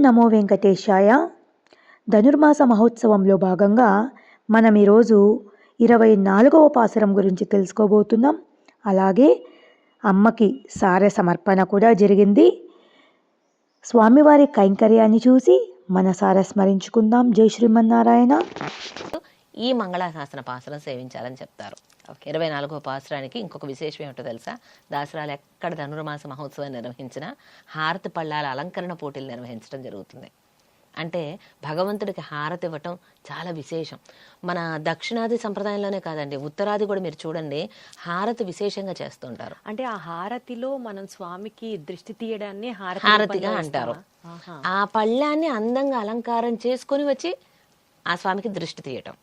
నమో వెంకటేశాయ. ధనుర్మాస మహోత్సవంలో భాగంగా మనం ఈరోజు ఇరవై నాలుగవ పాసరం గురించి తెలుసుకోబోతున్నాం. అలాగే అమ్మకి సార సమర్పణ కూడా జరిగింది. స్వామివారి కైంకర్యాన్ని చూసి మనసారా స్మరించుకుందాం. జై శ్రీమన్నారాయణ. ఈ మంగళాశాసన పాసరం సేవించాలని చెప్తారు. ఇరవై నాలుగో పాసురానికి ఇంకొక విశేషం ఏమిటో తెలుసా? దాసరాలు ఎక్కడ ధనుర్మాస మహోత్సవం నిర్వహించినా హారతి పళ్ళాల అలంకరణ పోటీలు నిర్వహించడం జరుగుతుంది. అంటే భగవంతుడికి హారతి ఇవ్వటం చాలా విశేషం. మన దక్షిణాది సంప్రదాయంలోనే కాదండి ఉత్తరాది కూడా మీరు చూడండి హారతి విశేషంగా చేస్తుంటారు. అంటే ఆ హారతిలో మనం స్వామికి దృష్టి తీయడాన్ని హారతి హారతిగా అంటారు. ఆ పళ్ళాన్ని అందంగా అలంకారం చేసుకొని వచ్చి ఆ స్వామికి దృష్టి తీయటం.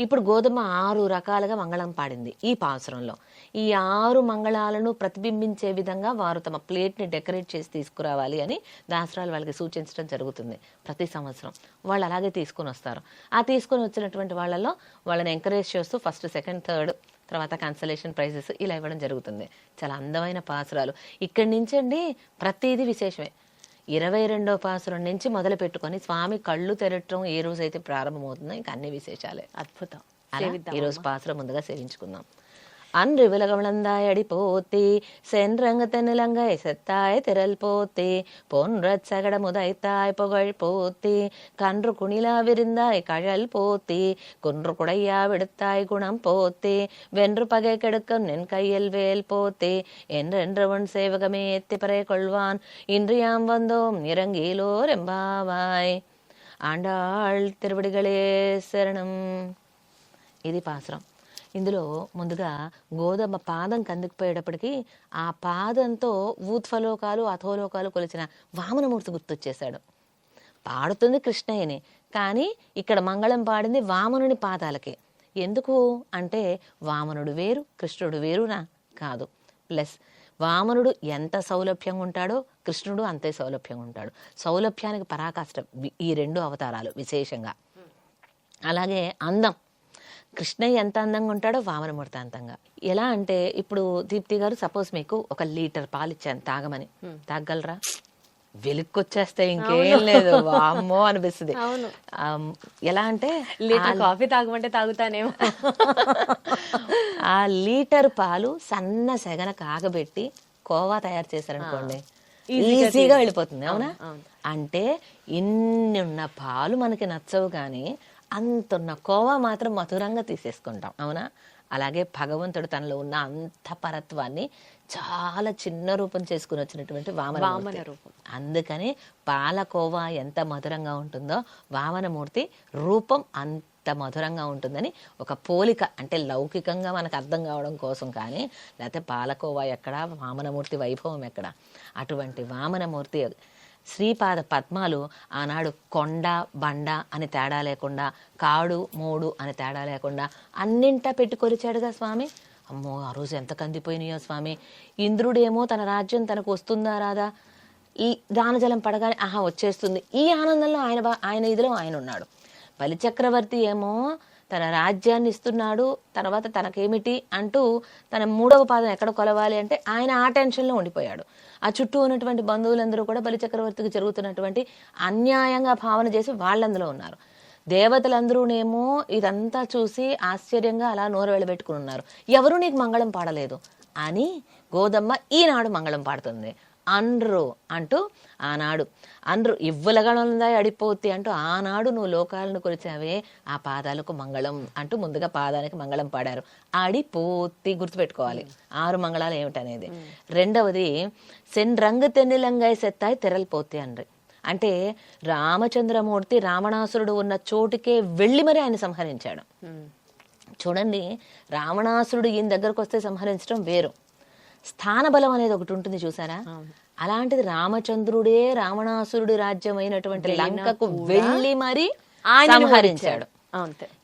ఇప్పుడు గోధుమ ఆరు రకాలుగా మంగళం పాడింది ఈ పాసురంలో. ఈ ఆరు మంగళాలను ప్రతిబింబించే విధంగా వారు తమ ప్లేట్ని డెకరేట్ చేసి తీసుకురావాలి అని దాసరాలు వాళ్ళకి సూచించడం జరుగుతుంది ప్రతి సంవత్సరం. వాళ్ళు అలాగే తీసుకొని వస్తారు. ఆ తీసుకొని వచ్చినటువంటి వాళ్ళలో వాళ్ళని ఎంకరేజ్ చేస్తూ ఫస్ట్ సెకండ్ థర్డ్ తర్వాత కన్సలేషన్ ప్రైజెస్ ఇలా ఇవ్వడం జరుగుతుంది. చాలా అందమైన పాసురాలు. ఇక్కడి నుంచండి ప్రతిదీ విశేషమే. ఇరవై రెండో పాసురం నుంచి మొదలు పెట్టుకొని స్వామి కళ్ళు తెరటం ఏ రోజైతే ప్రారంభమవుతుందో ఇంకా అన్ని విశేషాలే. అద్భుతం. అలా ఈరోజు పాసురం ముందుగా సేవించుకుందాం. அன்று விலகவளந்தாய் அடி போத்தி. சென்றங்கு தென்னிலங்கை செத்தாய் திரல் போத்தி. பொன்ற சகடமுதைத்தாய் புகழ் போத்தி. கன்று குணிலா விரிந்தாய் கழல் போத்தி. குன்று குடையா விடுத்தாய் குணம் போத்தி. வென்று பகை கெடுக்கும் நின் கையில் வேல் போத்தி. என்றென்று உன் சேவகமே எத்திப்பறை கொள்வான். இன்று யாம் வந்தோம் இறங்கிலோர் எம்பாவாய். ஆண்டாள் திருவடிகளே சரணம். இது பாசுரம் ఇందులో ముందుగా గోధుమ పాదం కందుకుపోయేటప్పటికి ఆ పాదంతో ఊత్ఫలోకాలు అథోలోకాలు కొలిచిన వామనమూర్తి గుర్తొచ్చేశాడు. పాడుతుంది కృష్ణయ్యని కానీ ఇక్కడ మంగళం పాడింది వామనుని పాదాలకి. ఎందుకు? అంటే వామనుడు వేరు కృష్ణుడు వేరునా? కాదు. ప్లస్ వామనుడు ఎంత సౌలభ్యంగా ఉంటాడో కృష్ణుడు అంతే సౌలభ్యంగా ఉంటాడు. సౌలభ్యానికి పరాకాష్ట ఈ రెండు అవతారాలు విశేషంగా. అలాగే అందం. కృష్ణయ్య ఎంత అందంగా ఉంటాడో వామనమూర్తి అందంగా ఎలా అంటే ఇప్పుడు దీప్తి గారు సపోజ్ మీకు ఒక లీటర్ పాలు ఇచ్చాను తాగమని తాగలరా వెలుక్కొచ్చేస్తే ఇంకేం లేదు. వామ్మో అనిపిస్తుంది. ఎలా అంటే లీటర్ కాఫీ తాగమంటే తాగుతానేమో. ఆ లీటర్ పాలు సన్న సెగన కాగబెట్టి కోవా తయారు చేశారనుకోండి ఈజీగా వెళ్ళిపోతుంది అవునా? అంటే ఇన్ని ఉన్న పాలు మనకి నచ్చవు కానీ అంతున్న కోవా మాత్రం మధురంగా తీసేసుకుంటాం అవునా? అలాగే భగవంతుడు తనలో ఉన్న అంత పరత్వాన్ని చాలా చిన్న రూపం చేసుకుని వచ్చినటువంటి వామన వామన రూపం. అందుకని పాలకోవా ఎంత మధురంగా ఉంటుందో వామనమూర్తి రూపం అంత మధురంగా ఉంటుందని ఒక పోలిక అంటే లౌకికంగా మనకు అర్థం కావడం కోసం కానీ లేకపోతే పాలకోవా ఎక్కడ వామనమూర్తి వైభవం ఎక్కడ? అటువంటి వామనమూర్తి శ్రీపాద పద్మాలు ఆనాడు కొండ బండ అని తేడా లేకుండా కాడు మూడు అని తేడా లేకుండా అన్నింటా పెట్టి కొలిచాడుగా స్వామి. అమ్మో ఆ రోజు ఎంత కందిపోయినాయో స్వామి. ఇంద్రుడేమో తన రాజ్యం తనకు వస్తుందా రాదా? ఈ దానజలం పడగానే ఆహా వచ్చేస్తుంది. ఈ ఆనందంలో ఆయన ఆయన ఇదిలో ఆయన ఉన్నాడు. బలిచక్రవర్తి ఏమో తన రాజ్యాన్ని ఇస్తున్నాడు తర్వాత తనకేమిటి అంటూ తన మూడవ పాదం ఎక్కడ కొలవాలి అంటే ఆయన ఆ టెన్షన్లో ఉండిపోయాడు. ఆ చుట్టూ ఉన్నటువంటి బంధువులందరూ కూడా బలిచక్రవర్తికి జరుగుతున్నటువంటి అన్యాయంగా భావన చేసి వాళ్ళందులో ఉన్నారు. దేవతలందరూనేమో ఇదంతా చూసి ఆశ్చర్యంగా అలా నోరు వెళ్ళబెట్టుకుని ఉన్నారు. ఎవరూ నీకు మంగళం పాడలేదు అని గోదమ్మ ఈనాడు మంగళం పాడుతుంది. అండ్రు అంటూ ఆనాడు. అండ్రు ఇవ్వలగనుందా అడిపోతి అంటూ ఆనాడు నువ్వు లోకాలను కొలిచావే ఆ పాదాలకు మంగళం అంటూ ముందుగా పాదానికి మంగళం పాడారు. అడిపోతి గుర్తుపెట్టుకోవాలి. ఆరు మంగళాలు ఏమిటనేది. రెండవది సెన్ రంగు తెన్నిలంగాయ సెత్తాయి తెరలిపోతి అండ్రి అంటే రామచంద్రమూర్తి రావణాసురుడు ఉన్న చోటుకే వెళ్ళి మరి ఆయన సంహరించాడు. చూడండి రావణాసురుడు ఈయన దగ్గరకు వస్తే సంహరించడం వేరు. స్థానబలం అనేది ఒకటి ఉంటుంది చూసారా? అలాంటిది రామచంద్రుడే రావణాసురుడి రాజ్యమైనటువంటి లంకకు వెళ్ళి మరి సంహరించాడు.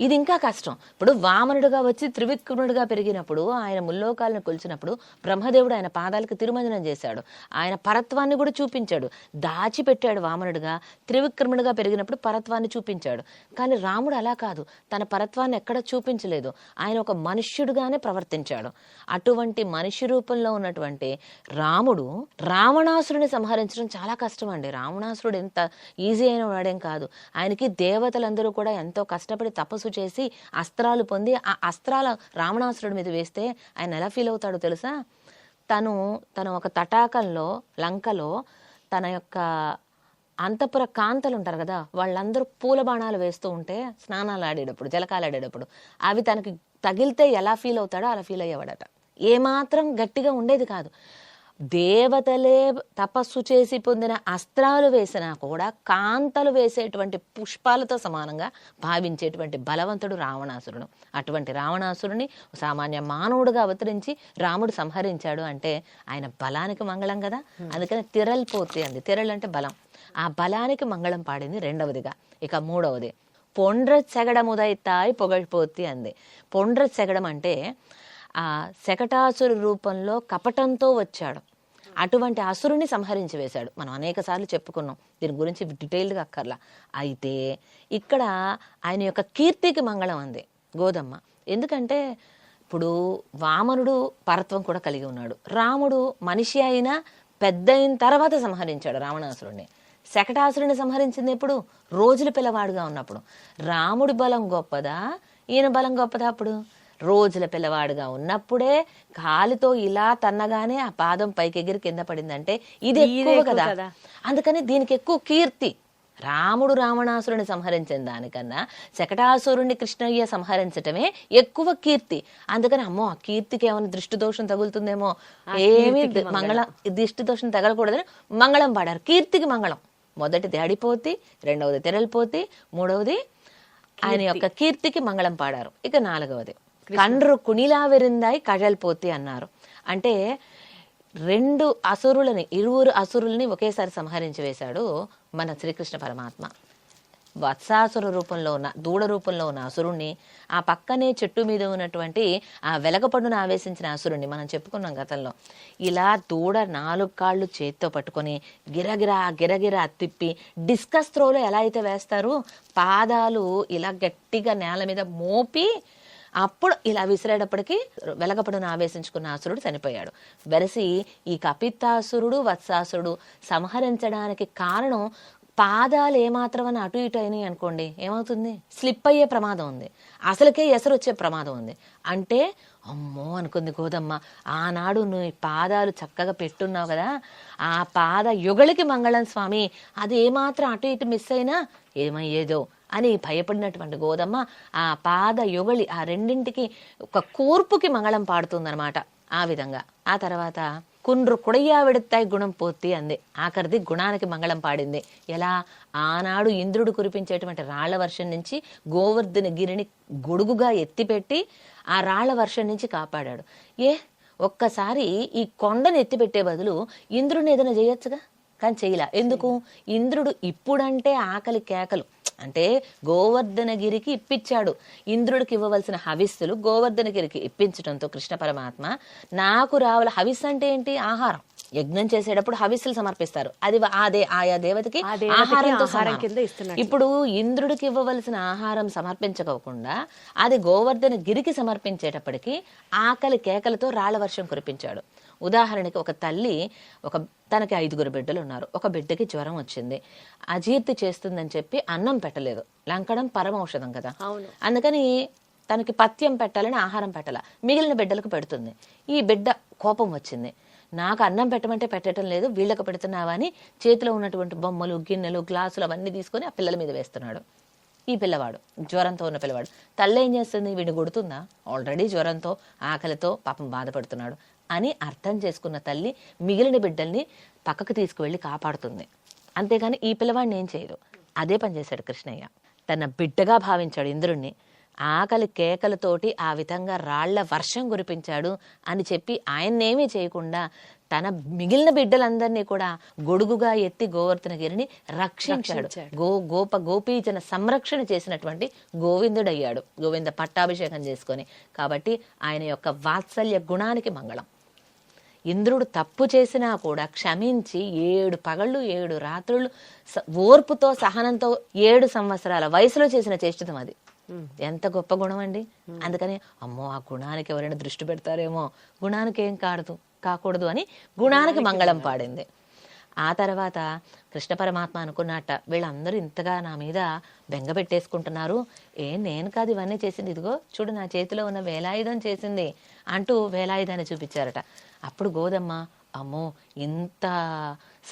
ఇది ఇంకా కష్టం. ఇప్పుడు వామనుడుగా వచ్చి త్రివిక్రముడుగా పెరిగినప్పుడు ఆయన ముల్లోకాలను కొలిచినప్పుడు బ్రహ్మదేవుడు ఆయన పాదాలకు తిరుమంజనం చేశాడు. ఆయన పరత్వాన్ని కూడా చూపించాడు. దాచిపెట్టాడు వామనుడుగా. త్రివిక్రముడుగా పెరిగినప్పుడు పరత్వాన్ని చూపించాడు. కానీ రాముడు అలా కాదు. తన పరత్వాన్ని ఎక్కడ చూపించలేదు. ఆయన ఒక మనుష్యుడుగానే ప్రవర్తించాడు. అటువంటి మనిషి రూపంలో ఉన్నటువంటి రాముడు రావణాసురుని సంహరించడం చాలా కష్టం అండి రావణాసురుడు ఎంత ఈజీ అయిన వాడేం కాదు. ఆయనకి దేవతలందరూ కూడా ఎంతో కష్టపడి తపస్సు చేసి అస్త్రాలు పొంది ఆ అస్త్రాల రావణాసురుడి మీద వేస్తే ఆయన ఎలా ఫీల్ అవుతాడో తెలుసా? తను తను ఒక తటాకంలో లంకలో తన యొక్క అంతపుర కాంతలు ఉంటారు కదా వాళ్ళందరూ పూల బాణాలు వేస్తూ ఉంటే స్నానాలు ఆడేటప్పుడు జలకాలు ఆడేటప్పుడు అవి తనకి తగిలితే ఎలా ఫీల్ అవుతాడో అలా ఫీల్ అయ్యేవాడట. ఏమాత్రం గట్టిగా ఉండేది కాదు. దేవతలే తపస్సు చేసి పొందిన అస్త్రాలు వేసినా కూడా కాంతలు వేసేటువంటి పుష్పాలతో సమానంగా భావించేటువంటి బలవంతుడు రావణాసురుడు. అటువంటి రావణాసురుని సామాన్య మానవుడుగా అవతరించి రాముడు సంహరించాడు అంటే ఆయన బలానికి మంగళం కదా. అందుకని తిరల్పోతే అంది. తిరల్ అంటే బలం. ఆ బలానికి మంగళం పాడింది రెండవదిగా. ఇక మూడవది. పొండ్ర చెగడముదైతాయి పొగడిపోతి అంది. పొండ్ర చెగడం అంటే ఆ శకటాసురు రూపంలో కపటంతో వచ్చాడు. అటువంటి అసురుని సంహరించి వేశాడు. మనం అనేక సార్లు చెప్పుకున్నాం. దీని గురించి డీటెయిల్డ్గా అక్కర్లా. అయితే ఇక్కడ ఆయన యొక్క కీర్తికి మంగళం అంది. గోదమ్మ. ఎందుకంటే ఇప్పుడు వామనుడు పరత్వం కూడా కలిగి ఉన్నాడు. రాముడు మనిషి అయినా పెద్ద అయిన తర్వాత సంహరించాడు రావణాసురుడిని శకటాసురుని సంహరించింది ఎప్పుడు? రోజులు పిల్లవాడుగా ఉన్నప్పుడు. రాముడి బలం గొప్పదా? ఈయన బలం గొప్పదా అప్పుడు? రోజుల పిల్లవాడుగా ఉన్నప్పుడే కాలితో ఇలా తన్నగానే ఆ పాదం పైకి ఎగిరి కింద పడిందంటే ఇది ఎక్కువ కదా. అందుకని దీనికి ఎక్కువ కీర్తి. రాముడు రావణాసురుని సంహరించిన దానికన్నా శకటాసురుణ్ణి కృష్ణయ్య సంహరించటమే ఎక్కువ కీర్తి. అందుకని అమ్మో ఆ కీర్తికి ఏమైనా దృష్టి దోషం తగులుతుందేమో ఏమీ మంగళం. దృష్టి దోషం తగలకూడదని మంగళం పాడారు. కీర్తికి మంగళం. మొదటిది అడిపోతి రెండవది తెరలిపోతి మూడవది ఆయన యొక్క కీర్తికి మంగళం పాడారు. ఇక నాలుగవది. కండ్రు కుణిలా విరిందాయి కజల్పోతి అన్నారు. అంటే రెండు అసురులని ఇరువురు అసురుల్ని ఒకేసారి సంహరించి వేశాడు మన శ్రీకృష్ణ పరమాత్మ. వత్సాసుర రూపంలో ఉన్న దూడ రూపంలో ఉన్న అసురుణ్ణి ఆ పక్కనే చెట్టు మీద ఉన్నటువంటి ఆ వెలగపడును ఆవేశించిన అసురుణ్ణి మనం చెప్పుకున్నాం గతంలో. ఇలా దూడ నాలుగు కాళ్ళు చేత్తో పట్టుకొని గిరగిరా గిరగిరా తిప్పి డిస్కస్ త్రోలో ఎలా అయితే వేస్తారు పాదాలు ఇలా గట్టిగా నేల మీద మోపి అప్పుడు ఇలా విసిరేటప్పటికి వెలగపడును ఆవేశించుకున్న అసురుడు చనిపోయాడు. వెరసి ఈ కపిత్తాసురుడు వత్సాసురుడు సంహరించడానికి కారణం పాదాలు ఏమాత్రమని అటు ఇటు అయినాయి అనుకోండి ఏమవుతుంది? స్లిప్ అయ్యే ప్రమాదం ఉంది. అసలుకే ఎసరు వచ్చే ప్రమాదం ఉంది. అంటే అమ్మో అనుకుంది గోదమ్మ ఆనాడు నువ్వు ఈ పాదాలు చక్కగా పెట్టున్నావు కదా ఆ పాద యుగళికి మంగళం స్వామి అది ఏమాత్రం అటు ఇటు మిస్ అయినా ఏమయ్యేదో అని భయపడినటువంటి గోదమ్మ ఆ పాద యుగళి ఆ రెండింటికి ఒక కూర్పుకి మంగళం పాడుతుందనమాట ఆ విధంగా. ఆ తర్వాత కుండ్రు కుడయ్యా విడతాయి గుణం పోతి అంది. ఆఖరిది గుణానికి మంగళం పాడింది. ఎలా? ఆనాడు ఇంద్రుడు కురిపించేటువంటి రాళ్ళ వర్షం నుంచి గోవర్ధన గిరిని గొడుగుగా ఎత్తిపెట్టి ఆ రాళ్ళ వర్షం నుంచి కాపాడాడు. ఏ? ఒక్కసారి ఈ కొండను ఎత్తిపెట్టే బదులు ఇంద్రుడిని ఏదైనా చేయొచ్చుగా? కానీ చేయలే. ఎందుకు? ఇంద్రుడు ఇప్పుడంటే ఆకలి కేకలు. అంటే గోవర్ధనగిరికి ఇప్పించాడు. ఇంద్రుడికి ఇవ్వవలసిన హవిస్సులు గోవర్ధనగిరికి ఇప్పించడంతో కృష్ణ పరమాత్మ నాకు రావాల హవిస్ అంటే ఏంటి? ఆహారం. యజ్ఞం చేసేటప్పుడు హవిస్సులు సమర్పిస్తారు. అది అదే ఆయా దేవతకి ఆహారంతో. ఇప్పుడు ఇంద్రుడికి ఇవ్వవలసిన ఆహారం సమర్పించకోకుండా అది గోవర్ధన గిరికి సమర్పించేటప్పటికి ఆకలి కేకలతో రాళ్ళ వర్షం కురిపించాడు. ఉదాహరణకి ఒక తల్లి ఒక తనకి ఐదుగురు బిడ్డలు ఉన్నారు. ఒక బిడ్డకి జ్వరం వచ్చింది. అజీర్తి చేస్తుందని చెప్పి అన్నం పెట్టలేదు. లంకడం పరమ ఔషధం కదా. అందుకని తనకి పథ్యం పెట్టాలని ఆహారం పెట్టాల. మిగిలిన బిడ్డలకు పెడుతుంది. ఈ బిడ్డ కోపం వచ్చింది. నాకు అన్నం పెట్టమంటే పెట్టడం లేదు వీళ్ళకి పెడుతున్నావా అని చేతిలో ఉన్నటువంటి బొమ్మలు గిన్నెలు గ్లాసులు అవన్నీ తీసుకొని ఆ పిల్లల మీద వేస్తున్నాడు. ఈ పిల్లవాడు జ్వరంతో ఉన్న పిల్లవాడు. తల్లి ఏం చేస్తుంది? వీడిని కొడుతుందా? ఆల్రెడీ జ్వరంతో ఆకలితో పాపం బాధపడుతున్నాడు. అని అర్థం చేసుకున్న తల్లి మిగిలిన బిడ్డల్ని పక్కకు తీసుకువెళ్ళి కాపాడుతుంది. అంతేగాని ఈ పిల్లవాడిని ఏం చేయదు. అదే పని చేశాడు కృష్ణయ్య. తన బిడ్డగా భావించాడు ఇంద్రుణ్ణి. ఆకలి కేకలతోటి ఆ విధంగా రాళ్ళ వర్షం కురిపించాడు అని చెప్పి ఆయన్నేమీ చేయకుండా తన మిగిలిన బిడ్డలందరినీ కూడా గొడుగుగా ఎత్తి గోవర్ధనగిరిని రక్షించాడు. గో గోప గోపీజన సంరక్షణ చేసినటువంటి గోవిందుడయ్యాడు. గోవింద పట్టాభిషేకం చేసుకొని. కాబట్టి ఆయన యొక్క వాత్సల్య గుణానికి మంగళం. ఇంద్రుడు తప్పు చేసినా కూడా క్షమించి ఏడు పగళ్ళు ఏడు రాత్రులు ఓర్పుతో సహనంతో ఏడు సంవత్సరాల వయసులో చేసిన చేష్టం అది. ఎంత గొప్ప గుణం అండి. అందుకని అమ్మో ఆ గుణానికి ఎవరైనా దృష్టి పెడతారేమో. గుణానికి ఏం కాడదు కాకూడదు అని గుణానికి మంగళం పాడింది. ఆ తర్వాత కృష్ణ పరమాత్మ అనుకున్నట్ట వీళ్ళందరూ ఇంతగా నా మీద బెంగ పెట్టేసుకుంటున్నారు. ఏ నేను కాదు ఇవన్నీ చేసింది. ఇదిగో చూడు నా చేతిలో ఉన్న వేలాయుధం చేసింది అంటూ వేలాయుధాన్ని చూపించారట. అప్పుడు గోదమ్మ అమ్మో ఇంత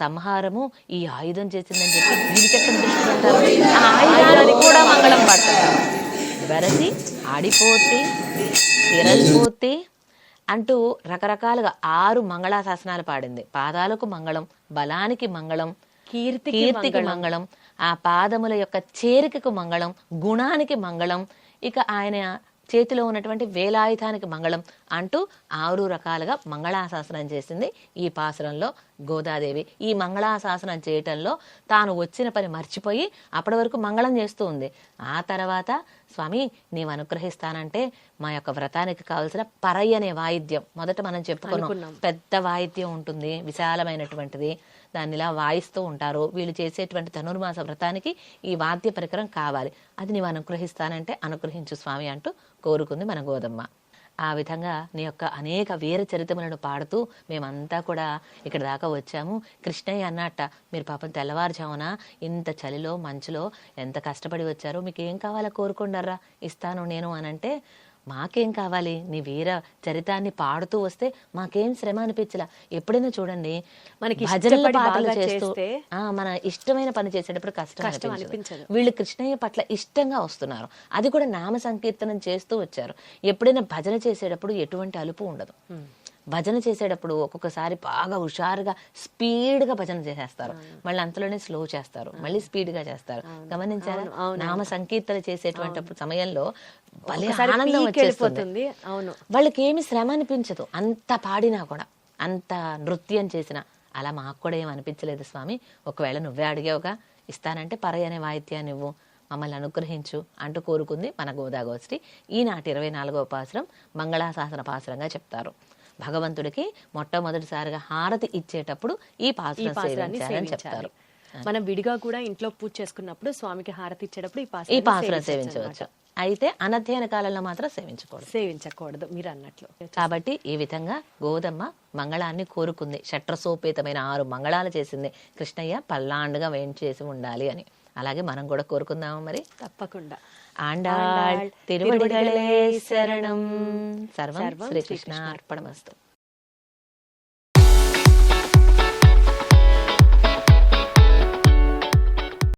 సంహారము ఈ ఆయుధం చేసిందని చెప్పి దీనికి ఎక్కడ దృష్టి పెడతారు ఆ ఆయుధానికి కూడా మంగళం పడతారు. వెరసి ఆడిపోతే తిరలిపోతే అంటూ రకరకాలుగా ఆరు మంగళాశాసనాలు పాడింది. పాదాలకు మంగళం బలానికి మంగళం కీర్తికి కీర్తికి మంగళం ఆ పాదముల యొక్క చేరికకు మంగళం గుణానికి మంగళం. ఇక ఆయన చేతిలో ఉన్నటువంటి వేలాయుధానికి మంగళం అంటూ ఆరు రకాలుగా మంగళాశాసనం చేసింది ఈ పాసురంలో గోదాదేవి. ఈ మంగళాశాసనం చేయటంలో తాను వచ్చిన పని మర్చిపోయి అప్పటి వరకు మంగళం చేస్తూ ఉంది. ఆ తర్వాత స్వామి నీవు అనుగ్రహిస్తానంటే మా యొక్క వ్రతానికి కావలసిన పరై అనే వాయిద్యం మొదట మనం చెప్పుకున్నాం. పెద్ద వాయిద్యం ఉంటుంది విశాలమైనటువంటిది. దాన్ని ఇలా వాయిస్తూ ఉంటారు. వీళ్ళు చేసేటువంటి ధనుర్మాస వ్రతానికి ఈ వాద్య పరికరం కావాలి. అది నీవు అనుగ్రహిస్తానంటే అనుగ్రహించు స్వామి అంటూ కోరుకుంది మన గోదమ్మ. ఆ విధంగా నీ యొక్క అనేక వీర చరిత్రములను పాడుతూ మేమంతా కూడా ఇక్కడ దాకా వచ్చాము. కృష్ణయ్య అన్నట్ట మీరు పాపం తెల్లవారుజామున ఇంత చలిలో మంచులో ఎంత కష్టపడి వచ్చారో మీకు ఏం కావాలో కోరుకుండర్రా ఇస్తాను నేను అనంటే మాకేం కావాలి? నీ వీర చరితాన్ని పాడుతూ వస్తే మాకేం శ్రమ అనిపించలా? ఎప్పుడైనా చూడండి మనకి భజనల పాటలు చేస్తూ మన ఇష్టమైన పని చేసేటప్పుడు కష్టం అనిపించదు. వీళ్ళు కృష్ణయ్య పట్ల ఇష్టంగా వస్తున్నారు. అది కూడా నామ సంకీర్తనం చేస్తూ వచ్చారు. ఎప్పుడైనా భజన చేసేటప్పుడు ఎటువంటి అలుపు ఉండదు. భజన చేసేటప్పుడు ఒక్కొక్కసారి బాగా హుషారుగా స్పీడ్గా భజన చేసేస్తారు. మళ్ళీ అంతలోనే స్లో చేస్తారు. మళ్ళీ స్పీడ్గా చేస్తారు. గమనించారా? నామ సంకీర్తన చేసేటువంటి సమయంలో భలే ఒకసారి ఆనందం పీక్ వచ్చేస్తుంది. వెళ్ళిపోతుంది. అవును. వాళ్ళకి ఏమి శ్రమ అనిపించదు. అంత పాడినా కూడా అంత నృత్యం చేసిన అలా మాకు కూడా ఏం అనిపించలేదు స్వామి. ఒకవేళ నువ్వే అడిగావుగా ఇస్తానంటే పరై అనే వాయిద్యాన్ని ఇవ్వు మమ్మల్ని అనుగ్రహించు అంటూ కోరుకుంది మన గోదాగోష్ఠి ఈనాటి ఇరవై నాలుగవ పాసురం మంగళాశాసన పాసురంగా చెప్తారు. భగవంతుడికి మొట్టమొదటిసారిగా హారతి ఇచ్చేటప్పుడు ఈ పాసురం సేవించారని చెప్తారు. మనం విడిగా కూడా ఇంట్లో పూజ చేసుకున్నప్పుడు స్వామికి హారతి ఇచ్చేటప్పుడు ఈ పాసురం సేవించవచ్చు అయితే అనధ్యయన కాలంలో మాత్రం సేవించకూడదు. సేవించకూడదు మీరు అన్నట్లు కాబట్టి ఈ విధంగా గోదమ్మ మంగళాన్ని కోరుకుంది. షట్రసోపేతమైన ఆరు మంగళాలు చేసింది. కృష్ణయ్య పల్లాండుగా వేయించేసి ఉండాలి అని. అలాగే మనం కూడా కోరుకుందాము మరి? తప్పకుండా. ఆండాళ్ తిరువడిగళే శరణం. సర్వం శ్రీకృష్ణ. అర్పణమస్తు.